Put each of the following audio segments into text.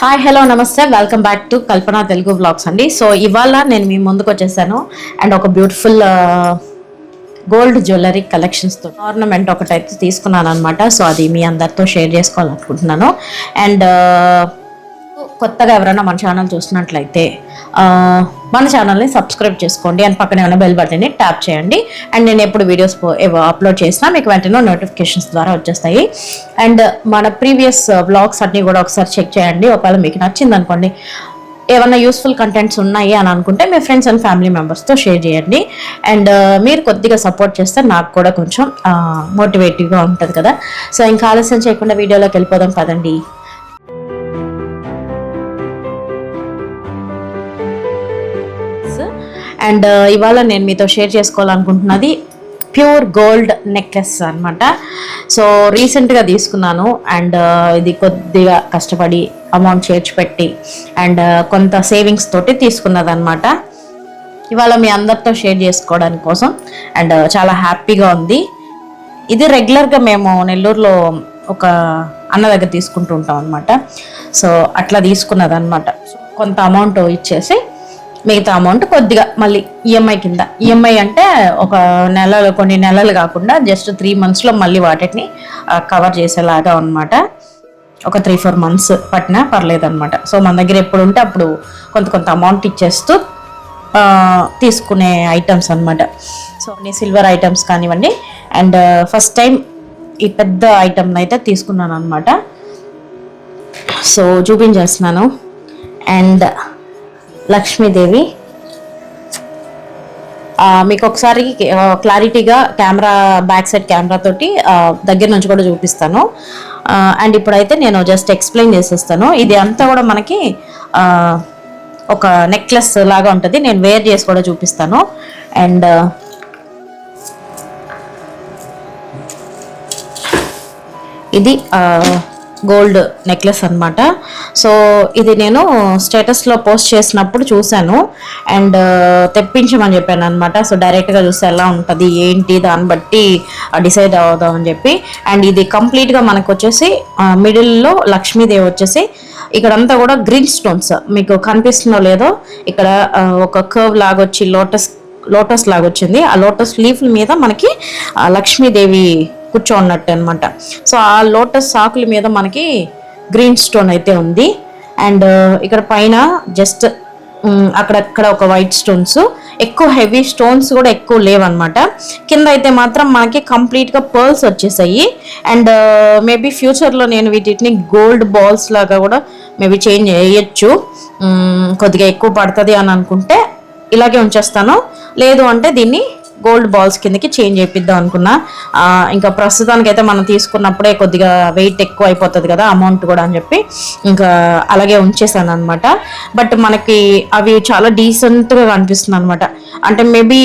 Hi hello namaste. Welcome back to Kalpana Telugu vlogs అండి. So ఇవాళ నేను మీ ముందుకు వచ్చేసాను. అండ్ ఒక బ్యూటిఫుల్ గోల్డ్ జ్యువెలరీ కలెక్షన్స్తో ఆర్నమెంట్ ఒకటైతే తీసుకున్నాను అనమాట సో అది మీ అందరితో షేర్ చేసుకోవాలనుకుంటున్నాను. అండ్ కొత్తగా ఎవరైనా మన ఛానల్ చూసినట్లయితే మన ఛానల్ని సబ్స్క్రైబ్ చేసుకోండి. అండ్ పక్కనే ఉన్న బెల్ బటన్ని ట్యాప్ చేయండి. అండ్ నేను ఎప్పుడు వీడియోస్ అప్లోడ్ చేసినా మీకు వెంటనే నోటిఫికేషన్స్ ద్వారా వచ్చేస్తాయి. అండ్ మన ప్రీవియస్ వ్లాగ్స్ అన్నీ కూడా ఒకసారి చెక్ చేయండి. ఒకవేళ మీకు నచ్చింది అనుకోండి ఏమైనా యూస్ఫుల్ కంటెంట్స్ ఉన్నాయి అని అనుకుంటే మీ ఫ్రెండ్స్ అండ్ ఫ్యామిలీ మెంబర్స్తో షేర్ చేయండి. అండ్ మీరు కొద్దిగా సపోర్ట్ చేస్తే నాకు కూడా కొంచెం మోటివేటివ్గా ఉంటుంది కదా. సో ఇంకా ఆలస్యం చేయకుండా వీడియోలోకి వెళ్ళిపోదాం పదండి అండ్ ఇవాళ నేను మీతో షేర్ చేసుకోవాలనుకుంటున్నది ప్యూర్ గోల్డ్ నెక్లెస్ అనమాట సో రీసెంట్గా తీసుకున్నాను అండ్ ఇది కొద్దిగా కష్టపడి అమౌంట్ చేర్చిపెట్టి అండ్ కొంత సేవింగ్స్ తోటి తీసుకున్నది అనమాట ఇవాళ మీ అందరితో షేర్ చేసుకోవడానికి కోసం అండ్ చాలా హ్యాపీగా ఉంది. ఇది రెగ్యులర్గా మేము నెల్లూరులో ఒక అన్న దగ్గర తీసుకుంటూ ఉంటాం అనమాట సో అట్లా తీసుకున్నది అనమాట కొంత అమౌంట్ ఇచ్చేసి మిగతా అమౌంట్ కొద్దిగా మళ్ళీ ఈఎంఐ కింద. ఈఎంఐ అంటే ఒక నెలలు కొన్ని నెలలు కాకుండా జస్ట్ త్రీ మంత్స్లో మళ్ళీ వాటిని కవర్ చేసేలాగా అనమాట ఒక త్రీ ఫోర్ మంత్స్ పట్టినా పర్లేదు అనమాట సో మన దగ్గర ఎప్పుడు ఉంటే అప్పుడు కొంత కొంత అమౌంట్ ఇచ్చేస్తూ తీసుకునే ఐటమ్స్ అనమాట సో అన్ని సిల్వర్ ఐటమ్స్ కానివ్వండి. అండ్ ఫస్ట్ టైం ఈ పెద్ద ఐటమ్ని అయితే తీసుకున్నాను అనమాట సో చూపించేస్తున్నాను. అండ్ లక్ష్మీదేవి. మీకు ఒకసారి క్లారిటీగా కెమెరా బ్యాక్ సైడ్ కెమెరా తోటి దగ్గర నుంచి కూడా చూపిస్తాను. అండ్ ఇప్పుడైతే నేను జస్ట్ ఎక్స్ప్లెయిన్ చేసేస్తాను. ఇది అంతా కూడా మనకి ఒక నెక్లెస్ లాగా ఉంటుంది. నేను వేర్ చేసి కూడా చూపిస్తాను. అండ్ ఇది గోల్డ్ నెక్లెస్ అనమాట సో ఇది నేను స్టేటస్లో పోస్ట్ చేసినప్పుడు చూశాను. అండ్ తెప్పించమని చెప్పాను అనమాట సో డైరెక్ట్గా చూస్తే ఎలా ఉంటుంది ఏంటి దాన్ని బట్టి డిసైడ్ అవుదాం అని చెప్పి. అండ్ ఇది కంప్లీట్గా మనకు వచ్చేసి మిడిల్లో లక్ష్మీదేవి వచ్చేసి ఇక్కడంతా కూడా గ్రీన్ స్టోన్స్. మీకు కనిపిస్తుందో లేదో ఇక్కడ ఒక కర్వ్ లాగా వచ్చి లోటస్ లోటస్ లాగా వచ్చింది. ఆ లోటస్ లీఫ్ మీద మనకి లక్ష్మీదేవి కూర్చోన్నట్టు అనమాట సో ఆ లోటస్ ఆకుల మీద మనకి గ్రీన్ స్టోన్ అయితే ఉంది. అండ్ ఇక్కడ పైన జస్ట్ అక్కడక్కడ ఒక వైట్ స్టోన్స్. ఎక్కువ హెవీ స్టోన్స్ కూడా ఎక్కువ లేవన్నమాట. కింద అయితే మాత్రం మనకి కంప్లీట్గా పర్ల్స్ వచ్చేసాయి. అండ్ మేబీ ఫ్యూచర్లో నేను వీటిని గోల్డ్ బాల్స్ లాగా కూడా మేబీ చేంజ్ చేయొచ్చు. కొద్దిగా ఎక్కువ పడుతుంది అని అనుకుంటే ఇలాగే ఉంచేస్తాను. లేదు అంటే దీన్ని గోల్డ్ బాల్స్ కిందకి చేంజ్ చేపిద్దాం అనుకున్నా. ఇంకా ప్రస్తుతానికి అయితే మనం తీసుకున్నప్పుడే కొద్దిగా వెయిట్ ఎక్కువ అయిపోతుంది కదా అమౌంట్ కూడా అని చెప్పి ఇంకా అలాగే ఉంచేసాను అనమాట బట్ మనకి అవి చాలా డీసెంట్గా కనిపిస్తుంది అనమాట అంటే మేబీ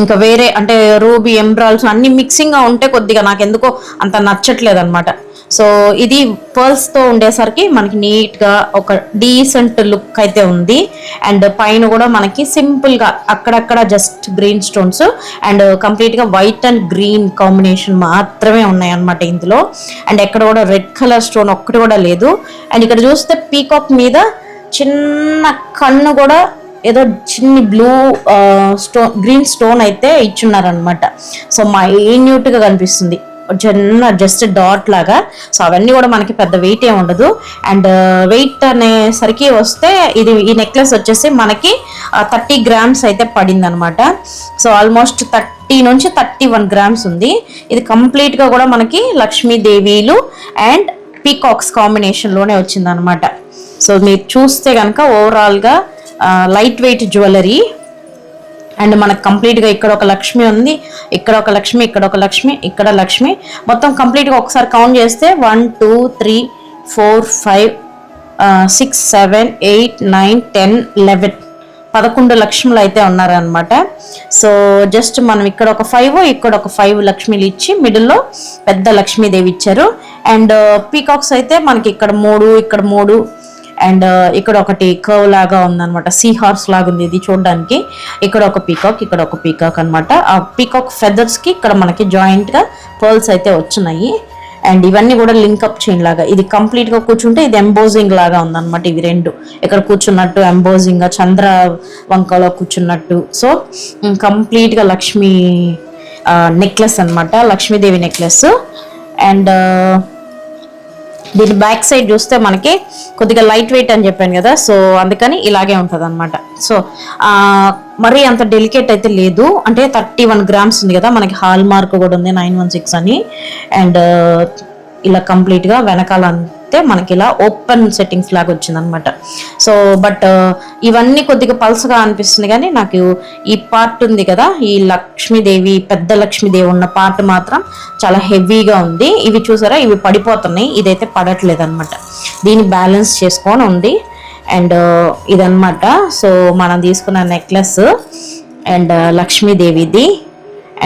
ఇంకా వేరే అంటే రూబీ ఎంబ్రాల్స్ అన్ని మిక్సింగ్గా ఉంటే కొద్దిగా నాకు ఎందుకో అంత నచ్చట్లేదు అనమాట సో ఇది పర్ల్స్తో ఉండేసరికి మనకి నీట్గా ఒక డీసెంట్ లుక్ అయితే ఉంది. అండ్ పైన కూడా మనకి సింపుల్గా అక్కడక్కడ జస్ట్ గ్రీన్ స్టోన్స్ అండ్ కంప్లీట్గా వైట్ అండ్ గ్రీన్ కాంబినేషన్ మాత్రమే ఉన్నాయి అన్నమాట ఇందులో. అండ్ ఎక్కడ కూడా రెడ్ కలర్ స్టోన్ ఒక్కటి కూడా లేదు. అండ్ ఇక్కడ చూస్తే పీకాక్ మీద చిన్న కన్ను కూడా చిన్ని బ్లూ స్టోన్ గ్రీన్ స్టోన్ అయితే ఇచ్చున్నారనమాట సో మైన్యూట్గా కనిపిస్తుంది. చిన్న జస్ట్ డాట్ లాగా. సో అవన్నీ కూడా మనకి పెద్ద వెయిట్ ఏమి ఉండదు. అండ్ వెయిట్ అనేసరికి వస్తే ఇది ఈ నెక్లెస్ వచ్చేసి మనకి థర్టీ గ్రామ్స్ అయితే పడింది అనమాట సో ఆల్మోస్ట్ థర్టీ నుంచి థర్టీ వన్ గ్రామ్స్ ఉంది. ఇది కంప్లీట్గా కూడా మనకి లక్ష్మీదేవీలు అండ్ పీకాక్స్ కాంబినేషన్లోనే వచ్చిందనమాట సో మీరు చూస్తే కనుక ఓవరాల్గా లైట్ వెయిట్ జ్యువెలరీ అండ్ మనకు కంప్లీట్గా ఇక్కడ ఒక లక్ష్మి ఉంది. ఇక్కడ ఒక లక్ష్మి ఇక్కడ ఒక లక్ష్మి ఇక్కడ లక్ష్మి. మొత్తం కంప్లీట్గా ఒకసారి కౌంట్ చేస్తే one two three four five six seven eight nine ten eleven పదకొండు లక్ష్ములు అయితే ఉన్నారనమాట సో జస్ట్ మనం ఇక్కడ ఒక ఫైవ్ ఇక్కడ ఒక ఫైవ్ లక్ష్మిలు ఇచ్చి మిడిల్లో పెద్ద లక్ష్మీదేవి ఇచ్చారు. అండ్ పీకాక్స్ uh, అయితే మనకి ఇక్కడ మూడు ఇక్కడ మూడు అండ్ ఇక్కడ ఒకటి కర్వ్ లాగా ఉందన్నమాట. సీ హార్స్ లాగా ఉంది ఇది చూడడానికి. ఇక్కడ ఒక పీకాక్ ఇక్కడ ఒక పీకాక్ అన్నమాట. ఆ పీకాక్ ఫెదర్స్కి ఇక్కడ మనకి జాయింట్గా పర్ల్స్ అయితే వచ్చినాయి. అండ్ ఇవన్నీ కూడా లింకప్ చైన్ లాగా. ఇది కంప్లీట్గా కూర్చుంటే ఇది ఎంబోజింగ్ లాగా ఉందన్నమాట ఇవి రెండు. ఇక్కడ కూర్చున్నట్టు ఎంబోజింగ్గా చంద్ర వంకలో కూర్చున్నట్టు. సో కంప్లీట్గా నెక్లెస్ అన్నమాట. లక్ష్మీదేవి నెక్లెస్ అండ్ దీని బ్యాక్ సైడ్ చూస్తే మనకి కొద్దిగా లైట్ వెయిట్ అని చెప్పాను కదా సో అందుకని ఇలాగే ఉంటుంది అనమాట సో మరీ అంత డెలికేట్ అయితే లేదు. అంటే థర్టీ వన్ గ్రామ్స్ ఉంది కదా మనకి హాల్ మార్క్ కూడా ఉంది నైన్ వన్ సిక్స్ అని. అండ్ ఇలా కంప్లీట్గా వెనకాల అంతే మనకి ఇలా ఓపెన్ సెట్టింగ్స్ లాగా వచ్చింది అనమాట సో బట్ ఇవన్నీ కొద్దిగా పల్సగా అనిపిస్తుంది కానీ నాకు ఈ పార్ట్ ఉంది కదా ఈ లక్ష్మీదేవి పెద్ద లక్ష్మీదేవి ఉన్న పార్ట్ మాత్రం చాలా హెవీగా ఉంది. ఇవి చూసారా? ఇవి పడిపోతున్నాయి. ఇదైతే పడట్లేదు అనమాట దీన్ని బ్యాలెన్స్ చేసుకొని ఉంది. అండ్ ఇదన్నమాట. సో మనం తీసుకున్న నెక్లెస్ అండ్ లక్ష్మీదేవిది.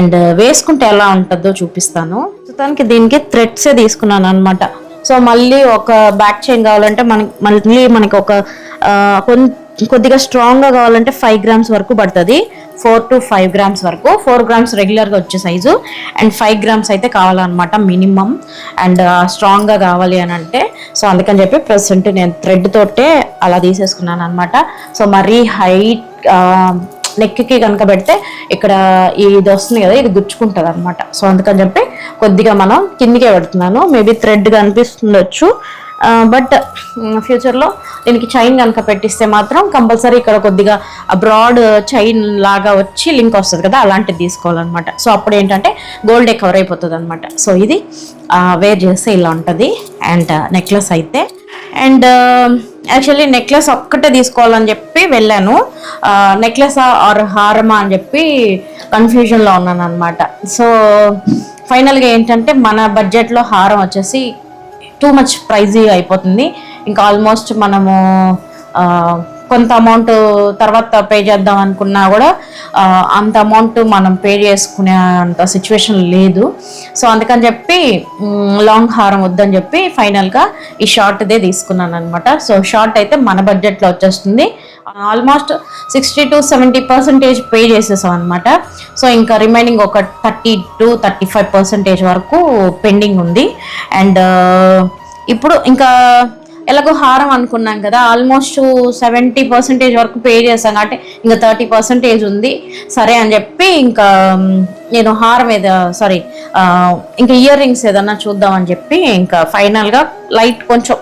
అండ్ వేసుకుంటే ఎలా ఉంటుందో చూపిస్తాను. ప్రస్తుతానికి దీనికి థ్రెడ్సే తీసుకున్నాను అనమాట సో మళ్ళీ ఒక బ్యాక్ చైన్ కావాలంటే మనకి మళ్ళీ మనకి ఒక కొద్దిగా స్ట్రాంగ్గా కావాలంటే ఫైవ్ గ్రామ్స్ వరకు పడుతుంది. ఫోర్ టు ఫైవ్ గ్రామ్స్ వరకు. ఫోర్ గ్రామ్స్ రెగ్యులర్గా వచ్చే సైజు అండ్ ఫైవ్ గ్రామ్స్ అయితే కావాలన్నమాట మినిమం అండ్ స్ట్రాంగ్గా కావాలి అని అంటే సో అందుకని చెప్పి ప్రెసెంట్ నేను థ్రెడ్ తోటే అలా తీసేసుకున్నాను అనమాట సో మరీ హైట్ నెక్కి కనుక పెడితే ఇక్కడ ఇది వస్తుంది కదా ఇది గుచ్చుకుంటుంది అనమాట సో అందుకని చెప్పి కొద్దిగా మనం కిందికే పెడుతున్నాను. మేబీ థ్రెడ్ కనిపిస్తుండొచ్చు బట్ ఫ్యూచర్లో దీనికి చైన్ కనుక పెట్టిస్తే మాత్రం కంపల్సరీ ఇక్కడ కొద్దిగా బ్రాడ్ చైన్ లాగా వచ్చి లింక్ వస్తుంది కదా అలాంటిది తీసుకోవాలన్నమాట. సో అప్పుడు ఏంటంటే గోల్డే కవర్ అయిపోతుంది అనమాట సో ఇది వేర్ చేస్తే ఇలా ఉంటుంది. అండ్ నెక్లెస్ అయితే. అండ్ యాక్చువల్లీ నెక్లెస్ ఒక్కటే తీసుకోవాలని చెప్పి వెళ్ళాను. నెక్లెస్ ఆర్ హారమా అని చెప్పి కన్ఫ్యూజన్లో ఉన్నాను అనమాట సో ఫైనల్గా ఏంటంటే మన బడ్జెట్లో హారం వచ్చేసి టూ మచ్ ప్రైజీ అయిపోతుంది. ఇంకా ఆల్మోస్ట్ మనము కొంత అమౌంట్ తర్వాత పే చేద్దాం అనుకున్నా కూడా అంత అమౌంట్ మనం పే చేసుకునే అంత సిచ్యువేషన్ లేదు. సో అందుకని చెప్పి లాంగ్ హారం వద్దని చెప్పి ఫైనల్గా ఈ షార్ట్దే తీసుకున్నాను అనమాట సో షార్ట్ అయితే మన బడ్జెట్లో వచ్చేస్తుంది. Almost sixty to seventy percentage pay చేసేసాం అనమాట సో ఇంకా రిమైనింగ్ ఒక thirty to thirty five percentage వరకు పెండింగ్ ఉంది. అండ్ ఇప్పుడు ఇంకా ఎలాగో హారం అనుకున్నాం కదా ఆల్మోస్ట్ సెవెంటీ పర్సెంటేజ్ వరకు పే చేశాం అంటే ఇంకా థర్టీ పర్సెంటేజ్ ఉంది. సరే అని చెప్పి ఇంకా నేను హారం ఏదో సారీ ఇంకా ఇయర్ రింగ్స్ ఏదన్నా చూద్దామని చెప్పి ఇంకా ఫైనల్గా లైట్ కొంచెం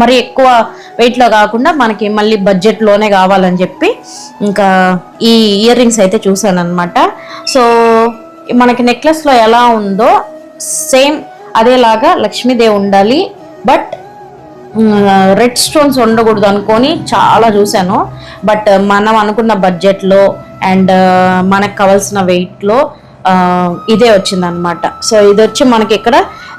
మరి ఎక్కువ వెయిట్లో కాకుండా మనకి మళ్ళీ బడ్జెట్లోనే కావాలని చెప్పి ఇంకా ఈ ఇయర్ రింగ్స్ అయితే చూసాను అనమాట సో మనకి నెక్లెస్లో ఎలా ఉందో సేమ్ అదేలాగా లక్ష్మీదేవి ఉండాలి బట్ రెడ్ స్టోన్స్ ఉండకూడదు అనుకొని చాలా చూశాను. బట్ మనం అనుకున్న బడ్జెట్లో అండ్ మనకు కావాల్సిన వెయిట్లో ఇదే వచ్చిందనమాట సో ఇది వచ్చి మనకి ఇక్కడ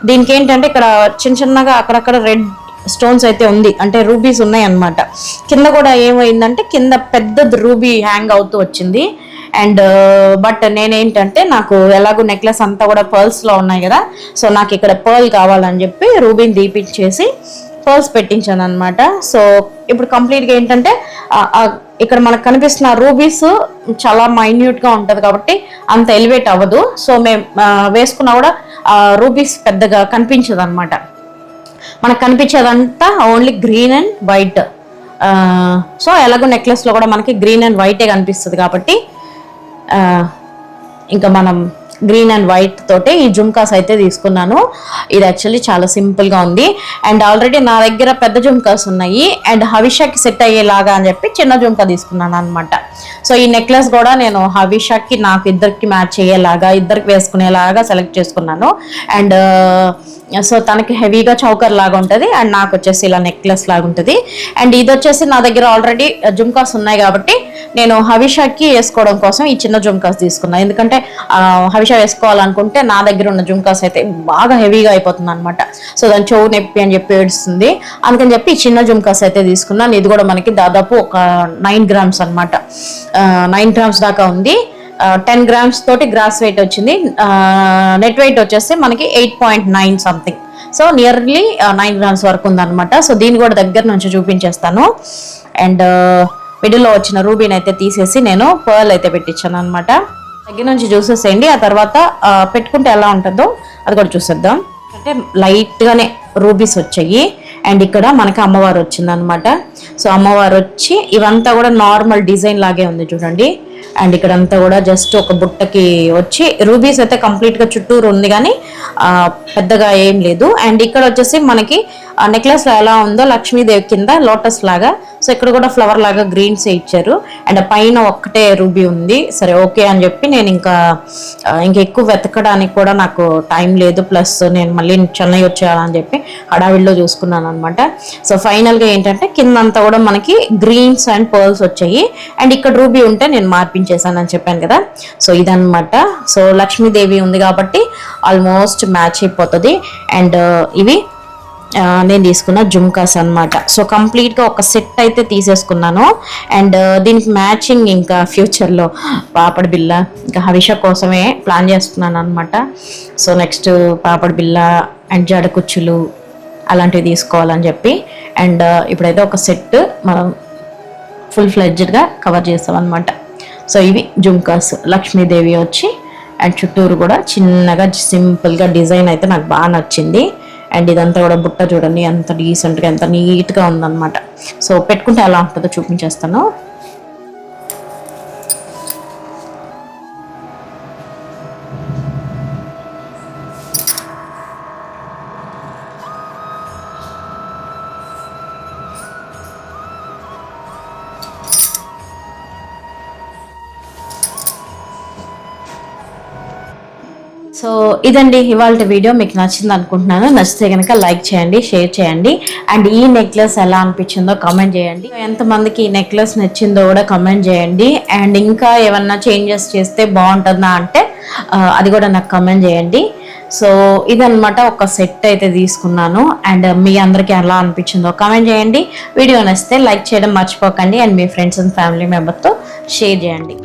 దీనికి ఏంటంటే ఇక్కడ చిన్న చిన్నగా అక్కడక్కడ రెడ్ స్టోన్స్ అయితే ఉంది. అంటే రూబీస్ ఉన్నాయి అన్నమాట కింద కూడా ఏమైందంటే కింద పెద్ద రూబీ హ్యాంగ్ అవుతూ వచ్చింది. అండ్ బట్ నేనేంటంటే నాకు ఎలాగో నెక్లెస్ అంతా కూడా పర్ల్స్లో ఉన్నాయి కదా. సో నాకు ఇక్కడ పర్ల్ కావాలని చెప్పి రూబీని దీపించేసి పర్ల్స్ పెట్టించాను అనమాట సో ఇప్పుడు కంప్లీట్గా ఏంటంటే ఇక్కడ మనకు కనిపిస్తున్న రూబీస్ చాలా మైన్యూట్గా ఉంటుంది కాబట్టి అంత ఎలివేట్ అవ్వదు. సో మేము వేసుకున్న వేసుకున్నా కూడా రూబీస్ పెద్దగా కనిపించదు అనమాట మనకు కనిపించేదంతా only green and white. So ఎలాగో నెక్లెస్లో కూడా మనకి గ్రీన్ అండ్ వైటే కనిపిస్తుంది కాబట్టి ఇంకా మనం గ్రీన్ అండ్ వైట్ తోటే ఈ జుమ్కాస్ అయితే తీసుకున్నాను. ఇది యాక్చువల్లీ చాలా సింపుల్గా ఉంది. అండ్ ఆల్రెడీ నా దగ్గర పెద్ద జుమ్కాస్ ఉన్నాయి. అండ్ హవిషాకి సెట్ అయ్యేలాగా అని చెప్పి చిన్న జుమ్కా తీసుకున్నాను అనమాట సో ఈ నెక్లెస్ కూడా నేను హవిషాకి నాకు ఇద్దరికి మ్యాచ్ అయ్యేలాగా ఇద్దరికి వేసుకునేలాగా సెలెక్ట్ చేసుకున్నాను. అండ్ సో uh, తనకి హెవీగా చౌకర్ లాగా ఉంటుంది. అండ్ నాకు వచ్చేసి ఇలా నెక్లెస్ లాగా ఉంటుంది. అండ్ ఇది వచ్చేసి నా దగ్గర ఆల్రెడీ uh, జుమ్కాస్ ఉన్నాయి కాబట్టి నేను హవిషాకి వేసుకోవడం కోసం ఈ చిన్న జుమ్కాస్ తీసుకున్నాను ఎందుకంటే uh, హవిష వేసుకోవాలనుకుంటే నా దగ్గర ఉన్న జుమ్కాస్ అయితే బాగా హెవీగా అయిపోతుంది అనమాట సో దాని చెవు నొప్పి అని చెప్పి ఏడుస్తుంది. అందుకని చెప్పి చిన్న జుమ్కాస్ అయితే తీసుకున్నాను. ఇది కూడా మనకి దాదాపు ఒక నైన్ గ్రామ్స్ అనమాట నైన్ గ్రామ్స్ దాకా ఉంది. టెన్ గ్రామ్స్ తోటి గ్రాస్ వెయిట్ వచ్చింది. నెట్ వెయిట్ వచ్చేసి మనకి eight point nine something. So nearly nine grams వరకు ఉందన్నమాట. సో దీన్ని కూడా దగ్గర నుంచి చూపించేస్తాను. అండ్ మిడిల్లో వచ్చిన రూబీని అయితే తీసేసి నేను పర్ల్ అయితే పెట్టించాను అనమాట దగ్గర నుంచి చూసేసేయండి. ఆ తర్వాత పెట్టుకుంటే ఎలా ఉంటుందో అది కూడా చూసేద్దాం. అంటే లైట్గానే రూబీస్ వచ్చాయి. అండ్ ఇక్కడ మనకి అమ్మవారు వచ్చిందనమాట సో అమ్మవారు వచ్చి ఇవంతా కూడా నార్మల్ డిజైన్ లాగే ఉంది చూడండి. అండ్ ఇక్కడ అంతా కూడా జస్ట్ ఒక బుట్టకి వచ్చి రూబీస్ అయితే కంప్లీట్గా చుట్టూరు ఉంది కానీ పెద్దగా ఏం లేదు. అండ్ ఇక్కడ వచ్చేసి మనకి నెక్లెస్ ఎలా ఉందో లక్ష్మీదేవి కింద లోటస్ లాగా. సో ఇక్కడ కూడా ఫ్లవర్ లాగా గ్రీన్స్ ఇచ్చారు. అండ్ పైన ఒక్కటే రూబీ ఉంది. సరే ఓకే అని చెప్పి నేను ఇంకా ఇంకా ఎక్కువ వెతకడానికి కూడా నాకు టైం లేదు. ప్లస్ నేను మళ్ళీ చెన్నై వచ్చేయాలని చెప్పి హడావిడిలో చూసుకున్నాను అనమాట సో ఫైనల్గా ఏంటంటే కింద అంతా కూడా మనకి గ్రీన్స్ అండ్ పర్ల్స్ వచ్చాయి. అండ్ ఇక్కడ రూబీ ఉంటే నేను మార్పించేసాను అని చెప్పాను కదా. సో ఇదనమాట సో లక్ష్మీదేవి ఉంది కాబట్టి ఆల్మోస్ట్ మ్యాచ్ అయిపోతుంది. అండ్ ఇవి నేను తీసుకున్న జుమ్కాస్ అనమాట సో కంప్లీట్గా ఒక సెట్ అయితే తీసేసుకున్నాను. అండ్ దీనికి మ్యాచింగ్ ఇంకా ఫ్యూచర్లో. పాపడ బిల్ల. ఇంకా హవిష కోసమే ప్లాన్ చేస్తున్నాను అనమాట సో నెక్స్ట్ పాపడ బిల్ల అండ్ జడ కుచ్చులు అలాంటివి తీసుకోవాలని చెప్పి. అండ్ ఇప్పుడైతే ఒక సెట్ మనం ఫుల్ ఫ్లెడ్జ్డ్గా కవర్ చేస్తాం అనమాట సో ఇవి జుమ్కాస్. లక్ష్మీదేవి వచ్చి అండ్ చుట్టూరు కూడా చిన్నగా సింపుల్గా డిజైన్ అయితే నాకు బాగా నచ్చింది. అండ్ ఇదంతా కూడా బుట్ట చూడండి ఎంత డీసెంట్గా ఎంత నీట్గా ఉందన్నమాట. సో పెట్టుకుంటే ఎలా ఉంటుందో చూపించేస్తాను. సో ఇదండి ఇవాళ వీడియో. మీకు నచ్చింది అనుకుంటున్నాను. నచ్చితే కనుక లైక్ చేయండి షేర్ చేయండి. అండ్ ఈ నెక్లెస్ ఎలా అనిపించిందో కామెంట్ చేయండి. ఎంతమందికి ఈ నెక్లెస్ నచ్చిందో కూడా కామెంట్ చేయండి. అండ్ ఇంకా ఏమన్నా చేంజెస్ చేస్తే బాగుంటుందా అంటే అది కూడా నాకు కామెంట్ చేయండి. సో ఇదన్నమాట ఒక సెట్ అయితే తీసుకున్నాను. అండ్ మీ అందరికీ ఎలా అనిపించిందో కామెంట్ చేయండి. వీడియో నచ్చితే లైక్ చేయడం మర్చిపోకండి. అండ్ మీ ఫ్రెండ్స్ అండ్ ఫ్యామిలీ మెంబర్తో షేర్ చేయండి.